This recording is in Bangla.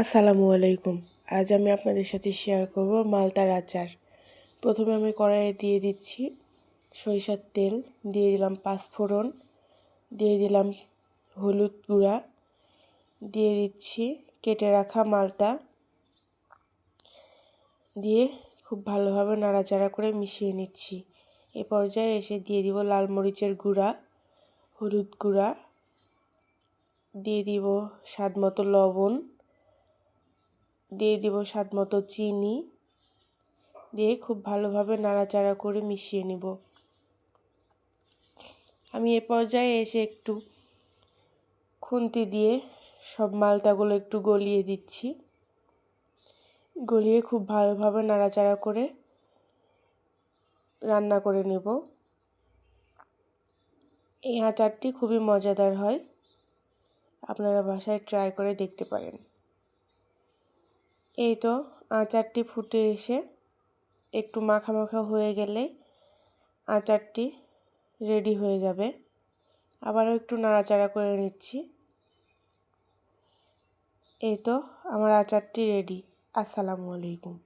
আসসালামু আলাইকুম। আজ আমি আপনাদের সাথে শেয়ার করব মালতার আচার। প্রথমে আমি কড়াইয়ে দিয়ে দিচ্ছি সরিষার তেল, দিয়ে দিলাম পাঁচফোড়ন, দিয়ে দিলাম হলুদ গুঁড়া, দিয়ে দিচ্ছি কেটে রাখা মালতা। দিয়ে খুব ভালোভাবে নাড়াচাড়া করে মিশিয়ে নিচ্ছি। এ পর্যায়ে এসে দিয়ে দিব লাল মরিচের গুঁড়া, হলুদ গুঁড়া, দিয়ে দিব স্বাদ মতো লবণ। দিয়ে দিব স্বাদ মতো চিনি দিয়ে খুব ভালোভাবে নাড়াচাড়া করে মিশিয়ে নেব। আমি এ পর্যায়ে এসে একটু খুন্তি দিয়ে সব মালটাগুলো একটু গলিয়ে দিচ্ছি। গলিয়ে খুব ভালোভাবে নাড়াচাড়া করে রান্না করে নেব। এই আচারটি খুবই মজাদার হয়। আপনারা বাসায় ট্রাই করে দেখতে পারেন। এই তো, আচারটি ফুটে এসে একটু মাখা মাখা হয়ে গেলে আচারটি রেডি হয়ে যাবে। আবারও একটু নাড়াচাড়া করে নিচ্ছি। এই তো, আমার আচারটি রেডি। আসসালামু আলাইকুম।